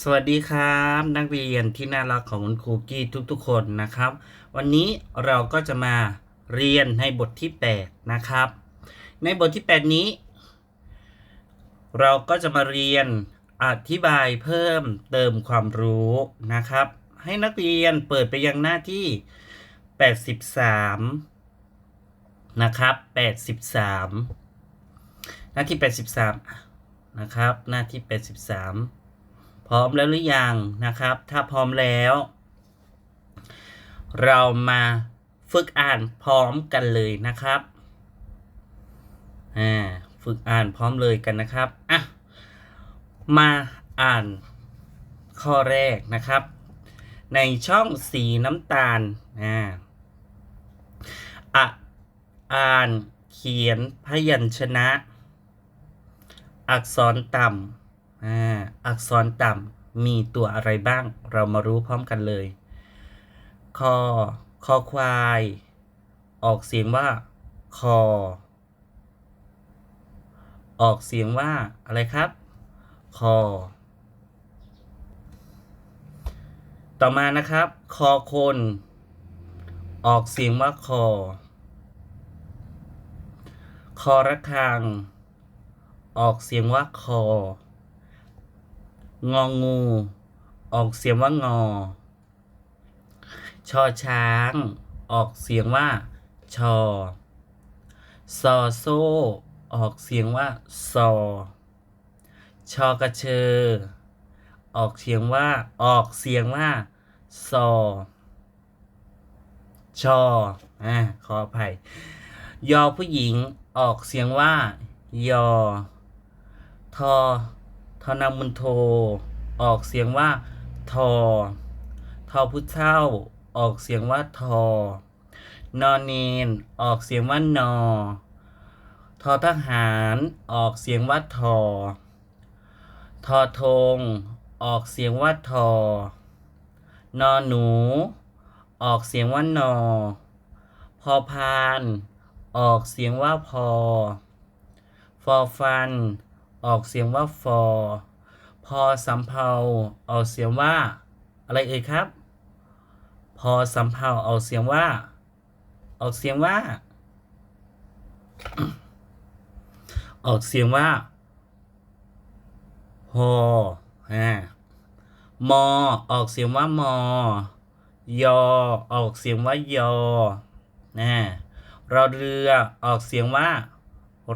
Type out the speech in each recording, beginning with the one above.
สวัสดีครับ นักเรียนที่น่ารักของคุณครูกี้ทุกๆ คนนะครับ วันนี้เราก็จะมาเรียนในบทที่ 8 นะครับ ในบทที่ 8 นี้ เราก็จะมาเรียนอธิบายเพิ่มเติมความรู้นะครับ ให้นักเรียนเปิดไปยังหน้าที่ 83 นะครับ 83 หน้าที่ 83 นะครับ หน้าที่ 83 พร้อมแล้วหรือยังนะครับ ถ้าพร้อมแล้ว เรามาฝึกอ่านพร้อมกันเลยนะครับอ่าฝึกอ่านพร้อมเลยกันนะครับอะมาอ่านข้อแรกนะครับ ในช่องสีน้ำตาลอ่าอะอ่านเขียนพยัญชนะ อักษรต่ำ อักษรต่ำมีตัวอะไรบ้าง เรามารู้พร้อมกันเลย คอ คอควาย ออกเสียงว่า คอ ออกเสียงว่าอะไรครับ คอ ต่อมานะครับ คอคน ออกเสียงว่าคอ คอระฆัง ออกเสียงว่าคอ งองู ออกเสียงว่างอ ชอช้าง ออกเสียงว่า ชอซอโซ่ ออกเสียงว่าซอชอกระเชอ ออกเสียงว่า ออกเสียงว่าซอชออ่าขออภัย ยอผู้หญิง ออกเสียงว่า ยอ ทอ ทอนามุนโท ออกเสียงว่า ทอ ทอพุเท่า ออกเสียงว่าทอ นอนเนนออกเสียงว่านอ ทอทหาร ออกเสียงว่าทอ ทอทง ออกเสียงว่าทอ นอหนู ออกเสียงว่านอ พอพาน ออกเสียงว่าพอ ฟอฟัน ออกเสียงว่าฟอพอสำเภาออกเสียงว่า อะไรเอ่ยครับ พอสำเภาออกเสียงว่า ออกเสียงว่า ออกเสียงว่าฮออ่ามอออกเสียงว่ามอยอออกเสียงว่ายอนะรอเรือออกเสียงว่า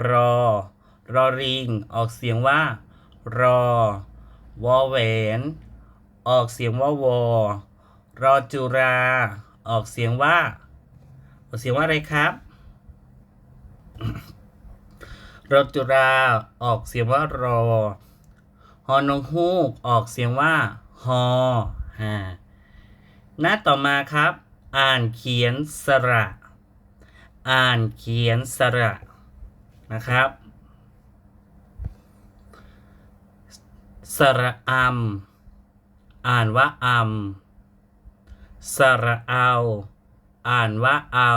รอ รอริง ออกเสียงว่า รอ วอแหวน ออกเสียงว่าวอ รอจุรา ออกเสียงว่า ออกเสียงว่าอะไรครับรอจุรา ออกเสียงว่ารอ ฮอนงฮูก ออกเสียงว่า ฮอฮาหน้าต่อมาครับ อ่านเขียนสระ อ่านเขียนสระนะครับ สระอัมอ่านว่าอัมสระเอาอ่านว่าเอา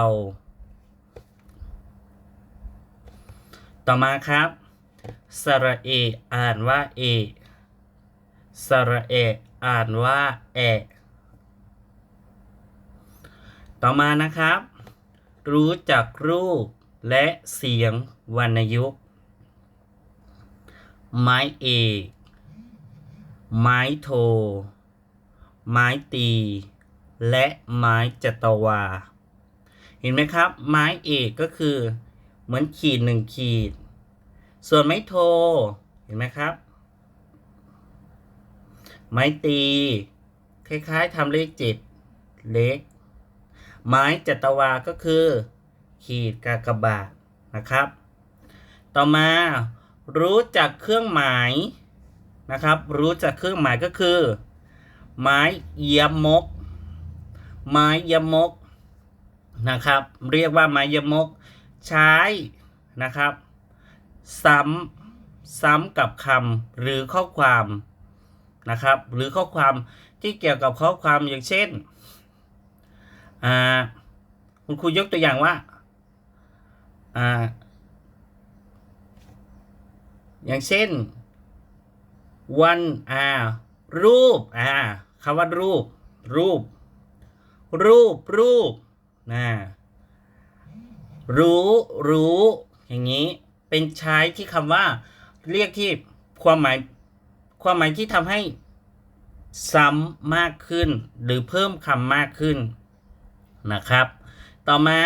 ต่อมาครับ สระเอ อ่านว่าเอ สระเอ อ่านว่าแอ ต่อมานะครับ รู้จักรูปและเสียงวรรณยุกต์ไม้เอก ไม้โท ไม้ตี และไม้จัตวา เห็นไหมครับ ไม้เอกก็คือ เหมือนขีดหนึ่งขีด ส่วนไม้โท เห็นไหมครับ ไม้ตี คล้ายๆทำเลขเจ็ดเล็ก ไม้จัตวาก็คือ ขีดกากบาทนะครับ ต่อมารู้จักเครื่องหมาย นะครับ รู้จักเครื่องหมายก็คือ ไม้ยมก ไม้ยมกนะครับ เรียกว่าไม้ยมก ใช้นะครับ ซ้ำซ้ำกับคำหรือข้อความนะครับ หรือข้อความที่เกี่ยวกับข้อความอย่างเช่นอ่าคุณครูยกตัวอย่างว่าอ่าอย่างเช่น วันอ่ารูปอ่าคำว่ารูป รูป รูปรูปนะรู้รู้ อย่างนี้ เป็นใช้ที่คำว่า เรียกที่ความหมาย ความหมายที่ทำให้ซ้ำมากขึ้น หรือเพิ่มคำมากขึ้นนะครับ ต่อมา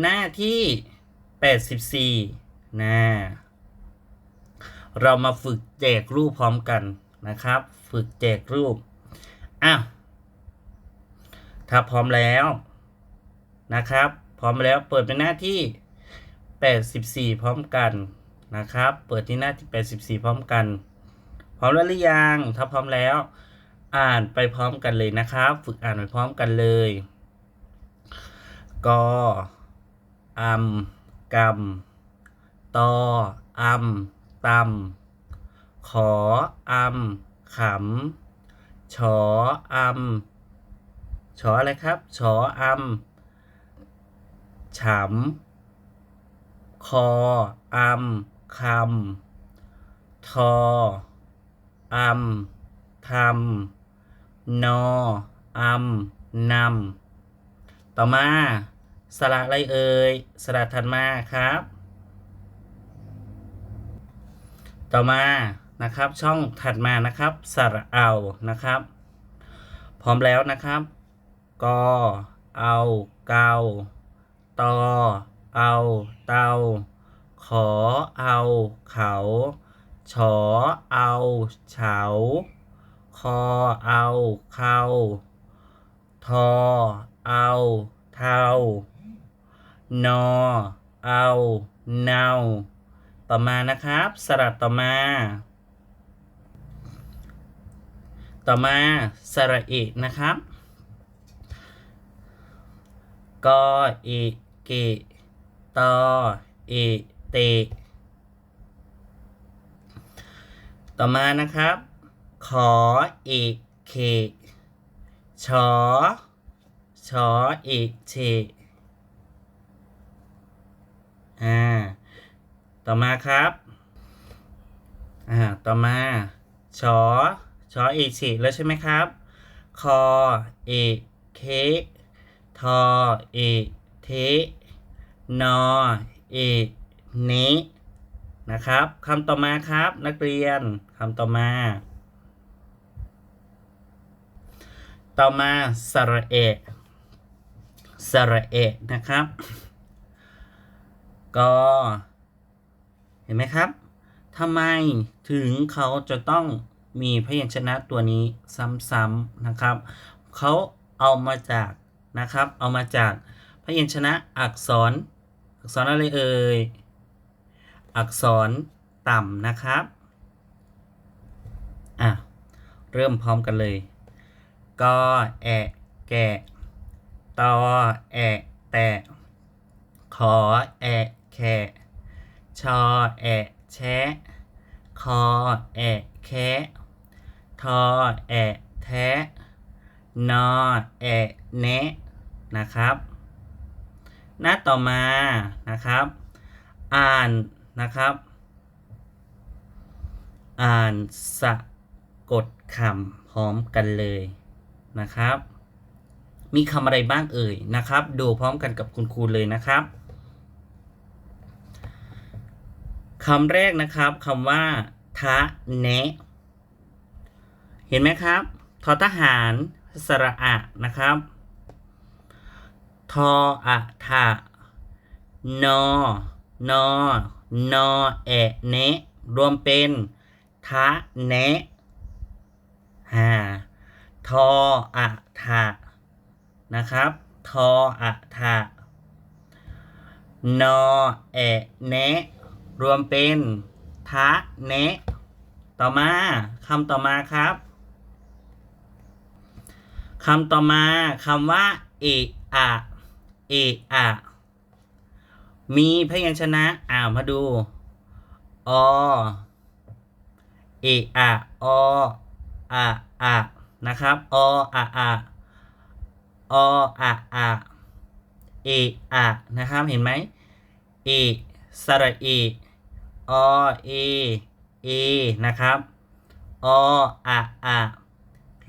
หน้าที่ 84นะ เรามาฝึกแจกรูปพร้อมกันนะครับ ฝึกแจกรูปอ้าวถ้าพร้อมแล้วนะครับ พร้อมแล้วเปิดเป็นหน้าที่ 84 พร้อมกันนะครับ เปิดที่หน้าที่ 84 พร้อมกัน พร้อมแล้วหรือยังถ้าพร้อมแล้ว อ่านไปพร้อมกันเลยนะครับ ฝึกอ่านไปพร้อมกันเลยกออัมกำตออัม ตำขออัมขำ ชออัมชออะไรครับ ชออัมฉำคออัมคำ ทออัมทำนออัมนำต่อมาสระอะไรเอ่ยสระถัดมาครับ ต่อมานะครับช่องถัดมานะครับสระเอานะครับ พร้อมแล้วนะครับกอเอาเกาตอเอาเตาขอเอาเขาฉอเอาเฉาคอเอาเขาทอเอาเทานอเอาเนา ต่อมานะครับ สระต่อมา ต่อมาสระเอกนะครับกอเอเกตอเอเต ต่อมานะครับ ขอเอกเคชอชอเอกเชอ่า ต่อมาครับ อ่า ต่อมาชอชอเอกเฉแล้วใช่ไหมครับ คอเอกเคทอเอกเทนอเอกเนนะครับคำต่อมาครับ นักเรียนคำต่อมา ต่อมาสระเอกสระเอกนะครับ ก็ เห็นไหมครับทำไมถึงเขาจะต้องมีพยัญชนะตัวนี้ซ้ำๆนะครับเขาเอามาจากนะครับ เอามาจากพยัญชนะอักษร อักษรอะไรเอ่ย อักษรต่ำนะครับ อะ เริ่มพร้อมกันเลย กอแอะแกะตอแอะแตะขอแอะแขะ ชอแอะแชะคอแอะแคะทอแอะแทะนอแอะแนะนะครับ หน้าต่อมานะครับ อ่านนะครับ อ่านสะกดคำพร้อมกันเลยนะครับ มีคำอะไรบ้างเอ่ยนะครับ ดูพร้อมกันกับคุณครูเลยนะครับ คำแรกนะครับคำว่า ทะเนะเห็นไหมครับ ทอทหาร สระอะนะครับ ทออะทะนอนอนอแอะเนะรวมเป็นทะเนะฮาทออะทะนะครับ ทออะทะนอแอะเนะ รวมเป็นทะเนะต่อมาคำต่อมาครับคำต่อมาคำว่า เอะอะเอะอะมีพยัญชนะอ่ามาดู อ เอะอะออะอะนะครับ ออะอะออะอะเอะอะนะครับ เห็นไหม เอสระเอ อเอเอนะครับออะอะ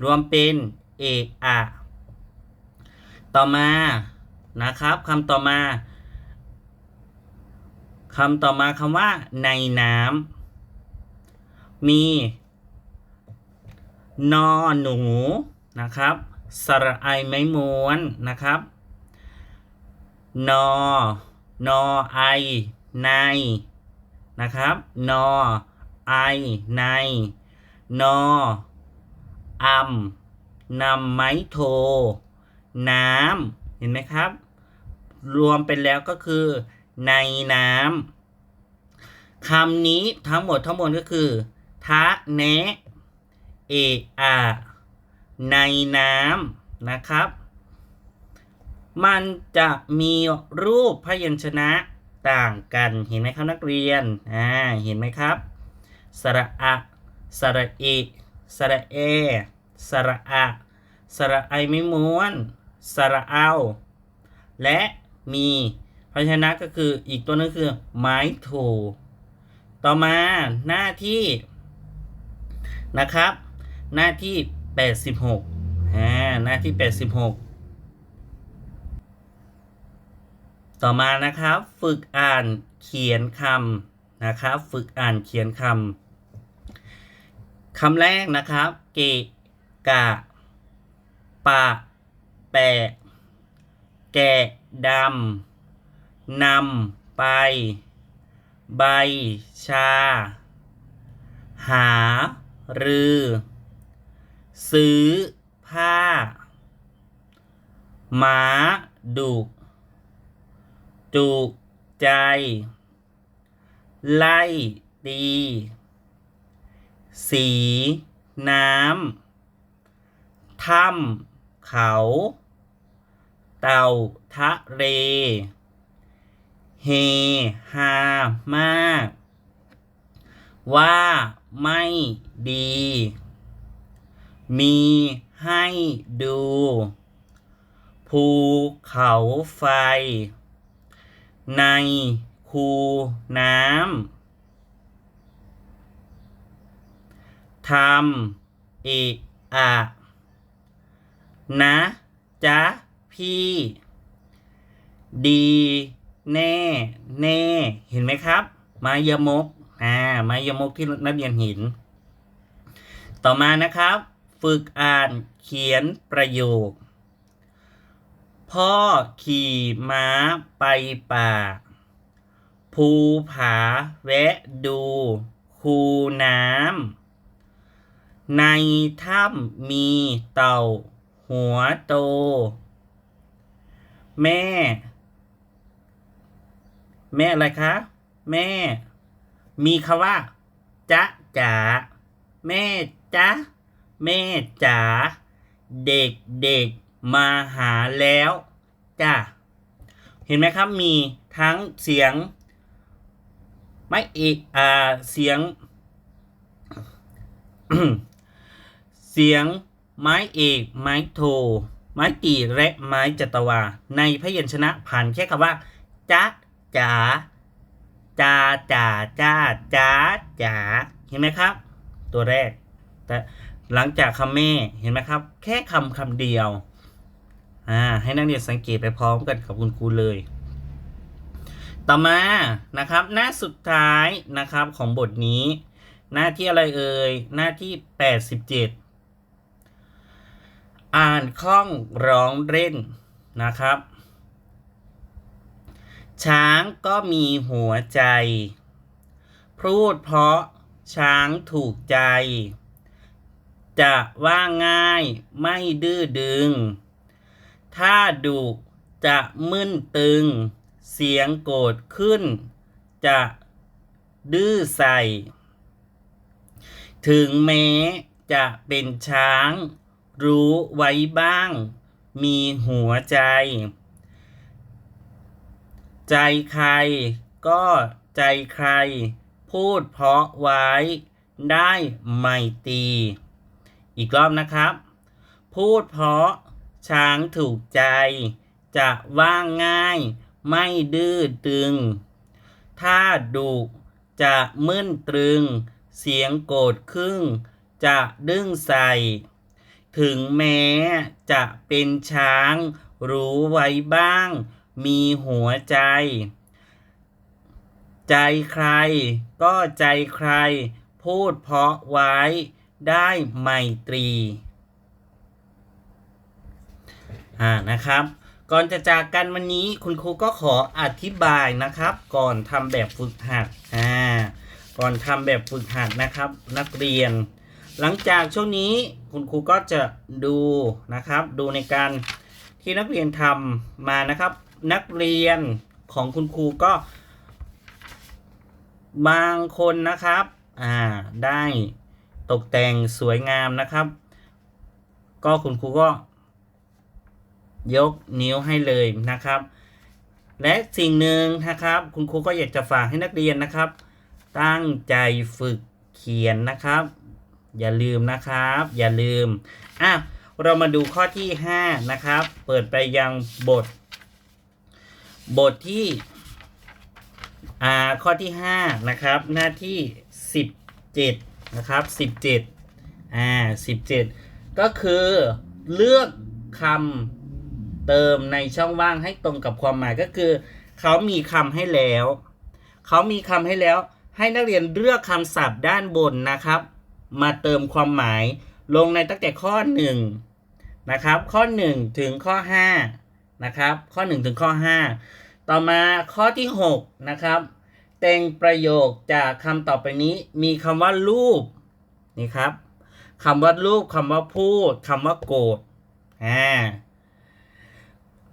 รวมเป็นเออะต่อมานะครับคำต่อมาคำต่อมาคำว่าในน้ำมีนอหนูนะครับสระไอไม้ม้วนนะครับนอนอไอใน นะครับ นอ ไอ ใน นออำนำไม้โท น้ำเห็นไหมครับ รวมเป็นแล้วก็คือ ในน้ำคำนี้ทั้งหมดทั้งมวลก็คือทะแนะเอะอะในน้ำนะครับ มันจะมีรูปพยัญชนะ ต่างกันเห็นไหมครับนักเรียนอ่าเห็นไหมครับสระอะสระเอสระเอสระอะสระไอไม่ม้วนสระเอาและมีพยชนะก็คืออีกตัวนึงคือไม้โทต่อมาหน้าที่นะครับ หน้าที่ 86อ่าหน้าที่ 86 ต่อมานะครับ ฝึกอ่านเขียนคำนะครับ ฝึกอ่านเขียนคำคำแรกนะครับ เกะกะปะแปะแกะดำนำไป ใบ ชา หา รือ ซื้อ ผ้าม้าดุ จุกใจ ไล่ตี สี น้ำถ้ำเขา เต่าทะเลเฮฮามาก ว่าไม่ดี มีให้ดู ภูเขาไฟ ในคูน้ำทำเอะอะนะจ๊ะพี่ ดีแน่แน่ เห็นไหมครับ มายมกอ่ามายมกที่นักเรียนเห็น ต่อมานะครับ ฝึกอ่านเขียนประโยค พ่อขี่ม้าไปป่า ภูผาแวะดูคูน้ำ ในถ้ำมีเต่าหัวโต แม่ แม่อะไรคะ แม่ มีคำว่า จ๊ะจ๋าแม่จ๊ะแม่จ๋าเด็กเด็ก มาหาแล้วจ้ะเห็นไหมครับมีทั้งเสียงไม่เอกอ่าเสียง เสียงไม้เอกไม้โท ไม้ตีและไม้จัตวา ในพยัญชนะผ่านแค่คำว่าจ๊ะจ๋าจ้าจ๋าจ้าจ้าจ๋าเห็นไหมครับ ตัวแรก แต่หลังจากคำแม่เห็นไหมครับ แค่คำคำเดียว อ่าให้นักเรียนสังเกตไปพร้อมกันกับคุณครูเลย ต่อมานะครับ หน้าสุดท้ายนะครับของบทนี้ หน้าที่อะไรเอ่ยหน้าที่ 87 อ่านคล่องร้องเล่นนะครับ ช้างก็มีหัวใจ พูดเพราะช้างถูกใจ จะว่าง่ายไม่ดื้อดึง ถ้าดุจะมึนตึง เสียงโกรธขึ้น จะดื้อใส่ ถึงแม้จะเป็นช้าง รู้ไว้บ้าง มีหัวใจ ใจใครก็ใจใคร พูดเพราะไว้ได้ไม่ตี อีกรอบนะครับ พูดเพราะ ช้างถูกใจ จะว่าง่าย ไม่ดื้อตึง ถ้าดุจะมึนตรึง เสียงโกรธครึ่ง จะดึงใส่ ถึงแม้จะเป็นช้าง รู้ไว้บ้าง มีหัวใจ ใจใคร ก็ใจใคร พูดเพราะไว้ได้ไมตรี อ่านะครับ ก่อนจะจากกันวันนี้คุณครูก็ขออธิบายนะครับ ก่อนทำแบบฝึกหัดอ่าก่อนทำแบบฝึกหัดนะครับ นักเรียน หลังจากช่วงนี้คุณครูก็จะดูนะครับ ดูในการที่นักเรียนทำมานะครับ นักเรียนของคุณครูก็ บางคนนะครับอ่าได้ตกแต่งสวยงามนะครับ ก็คุณครูก็ ยกนิ้วให้เลยนะครับ และสิ่งหนึ่งนะครับ คุณครูก็อยากจะฝากให้นักเรียนนะครับ ตั้งใจฝึกเขียนนะครับ อย่าลืมนะครับ อย่าลืมอะเรามาดูข้อที่ 5 นะครับ เปิดไปยังบท บทที่อ่าข้อที่ 5 นะครับ หน้าที่ 17 นะครับ 17อ่า17 ก็คือเลือกคำ เติมในช่องว่างให้ตรงกับความหมายก็คือ เขามีคำให้แล้ว เขามีคำให้แล้ว ให้นักเรียนเลือกคำศัพท์ด้านบนนะครับ มาเติมความหมายลงในตั้งแต่ข้อ 1 นะครับ ข้อ 1 ถึงข้อ 5 นะครับ ข้อ 1 ถึงข้อ 5 ต่อมาข้อที่ 6 นะครับ แต่งประโยคจากคำต่อไปนี้ มีคำว่ารูปนี่ครับคำว่ารูปคำว่าพูดคำว่าโกรธอ่า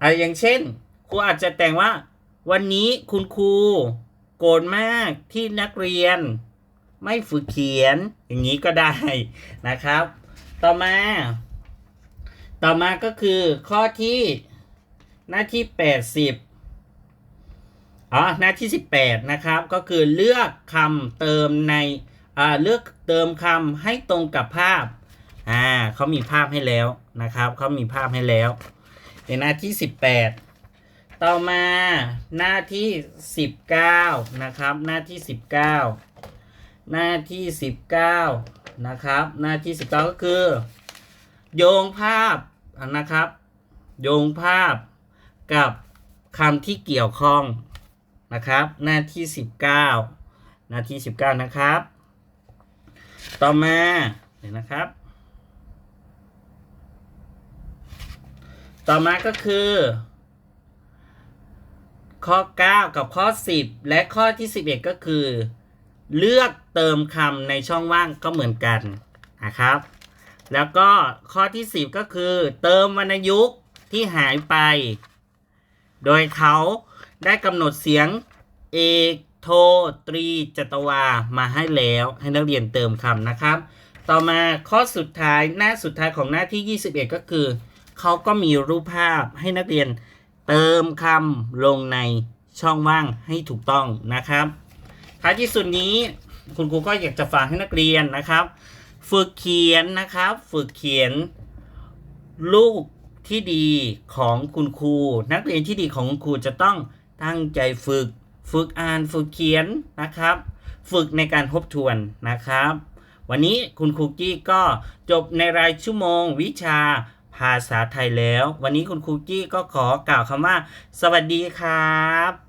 อ่าอย่างเช่น ครูอาจจะแต่งว่า วันนี้คุณครูโกรธมากที่นักเรียน ไม่ฝึกเขียนอย่างนี้ก็ได้นะครับ ต่อมา ต่อมาก็คือข้อที่หน้าที่80อ๋อหน้าที่ 18 นะครับ ก็คือเลือกคำเติมในอ่าเลือกเติมคำให้ตรงกับภาพอ่าเขามีภาพให้แล้วนะครับเขามีภาพให้แล้ว ในหน้าที่ 18 ต่อมาหน้าที่ 19 นะครับ หน้าที่ 19 หน้าที่ 19 นะครับ หน้าที่ 19 ก็คือ โยงภาพนะครับ โยงภาพกับคำที่เกี่ยวข้องนะครับ หน้าที่ 19 หน้าที่ 19 นะครับ ต่อมาเดี๋ยวนะครับ ต่อมาก็คือ ข้อ 9 กับข้อ 10 และข้อที่ 11 ก็คือ เลือกเติมคำในช่องว่างก็เหมือนกันนะครับ แล้วก็ข้อที่ 10 ก็คือ เติมวรรณยุกต์ที่หายไป โดยเขาได้กำหนดเสียงเอกโทตรีจตวามาให้แล้วให้นักเรียนเติมคำนะครับ ต่อมาข้อสุดท้ายหน้าสุดท้ายของหน้าที่ 21 ก็คือ เขาก็มีรูปภาพให้นักเรียนเติมคำลงในช่องว่างให้ถูกต้องนะครับท้ายที่สุดนี้คุณครูก็อยากจะฝากให้นักเรียนนะครับ ฝึกเขียนนะครับ ฝึกเขียนลูกที่ดีของคุณครู นักเรียนที่ดีของคุณครูจะต้องตั้งใจฝึก ฝึกอ่านฝึกเขียนนะครับ ฝึกในการทบทวนนะครับ วันนี้คุณครูกี้ก็จบในรายชั่วโมงวิชา ภาษาไทยแล้ว วันนี้คุณครูกี้ก็ขอกล่าวคำว่า สวัสดีครับ